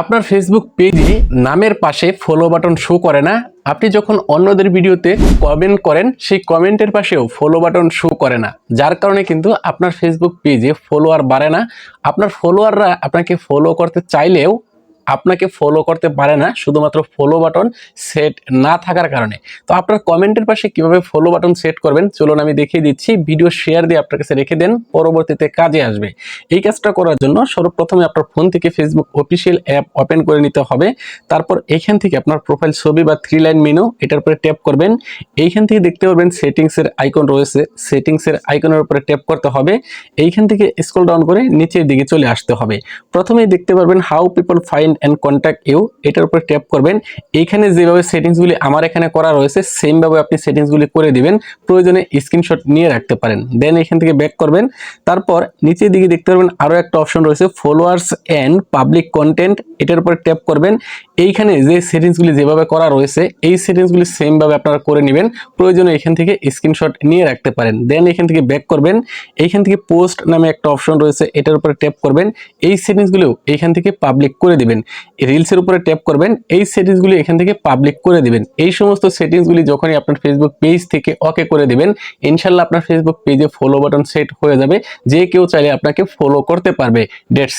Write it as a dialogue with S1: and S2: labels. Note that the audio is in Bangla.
S1: আপনার ফেসবুক পেজে নামের পাশে ফলো বাটন শো করে না? আপনি যখন অন্যদের ভিডিওতে কমেন্ট করেন, সেই কমেন্টের পাশেও ফলো বাটন শো করে না। যার কারণে কিন্তু আপনার ফেসবুক পেজে ফলোয়ার বাড়ে না। আপনার ফলোয়াররা আপনাকে ফলো করতে চাইলেও আপনাকে ফলো করতে পারে না, শুধুমাত্র ফলো বাটন সেট না থাকার কারণে। তো আপনার কমেন্টের পাশে কীভাবে ফলো বাটন সেট করবেন, চলুন আমি দেখিয়ে দিচ্ছি। ভিডিও শেয়ার দিয়ে আপনার কাছে রেখে দেন, পরবর্তীতে কাজে আসবে। এই কাজটা করার জন্য সর্বপ্রথমে আপনার ফোন থেকে ফেসবুক অফিসিয়াল অ্যাপ ওপেন করে নিতে হবে। তারপর এখান থেকে আপনার প্রোফাইল ছবি বা থ্রি লাইন মেনু এটার উপরে ট্যাপ করবেন। এইখান থেকে দেখতে পারবেন সেটিংসের আইকন রয়েছে সেটিংসের আইকনের উপরে ট্যাপ করতে হবে। এইখান থেকে স্ক্রল ডাউন করে নিচের দিকে চলে আসতে হবে। প্রথমেই দেখতে পারবেন how people find and contact you এটার উপরে ট্যাপ করবেন। এখানে যেভাবে সেটিংসগুলি আমার এখানে করা রয়েছে সেমভাবে আপনি সেটিংসগুলি করে দিবেন। প্রয়োজনে স্ক্রিনশট নিয়ে রাখতে পারেন। দেন এখান থেকে ব্যাক করবেন। তারপর নিচের দিকে দেখতে পারবেন আরও একটা অপশন রয়েছে ফলোয়ার্স অ্যান্ড পাবলিক কন্টেন্ট এটার উপরে ট্যাপ করবেন। এইখানে যে সেটিংসগুলি যেভাবে করা রয়েছে, এই সেটিংসগুলি সেমভাবে আপনারা করে নেবেন। প্রয়োজনে এখান থেকে স্ক্রিনশট নিয়ে রাখতে পারেন। দেন এখান থেকে ব্যাক করবেন। এইখান থেকে পোস্ট নামে একটা অপশন রয়েছে, এটার উপরে ট্যাপ করবেন। এই সেটিংসগুলিও এইখান থেকে পাবলিক করে দিবেন। রিলসের উপরে ট্যাপ করবেন। এই সেটিংসগুলি এখান থেকে পাবলিক করে দিবেন। এই সমস্ত সেটিংসগুলি যখনই আপনার ফেসবুক পেজ থেকে ওকে করে দিবেন, ইনশাল্লাহ আপনার ফেসবুক পেজে ফলো বাটন সেট হয়ে যাবে। যে কেউ চাইলে আপনাকে ফলো করতে পারবে। ডেটস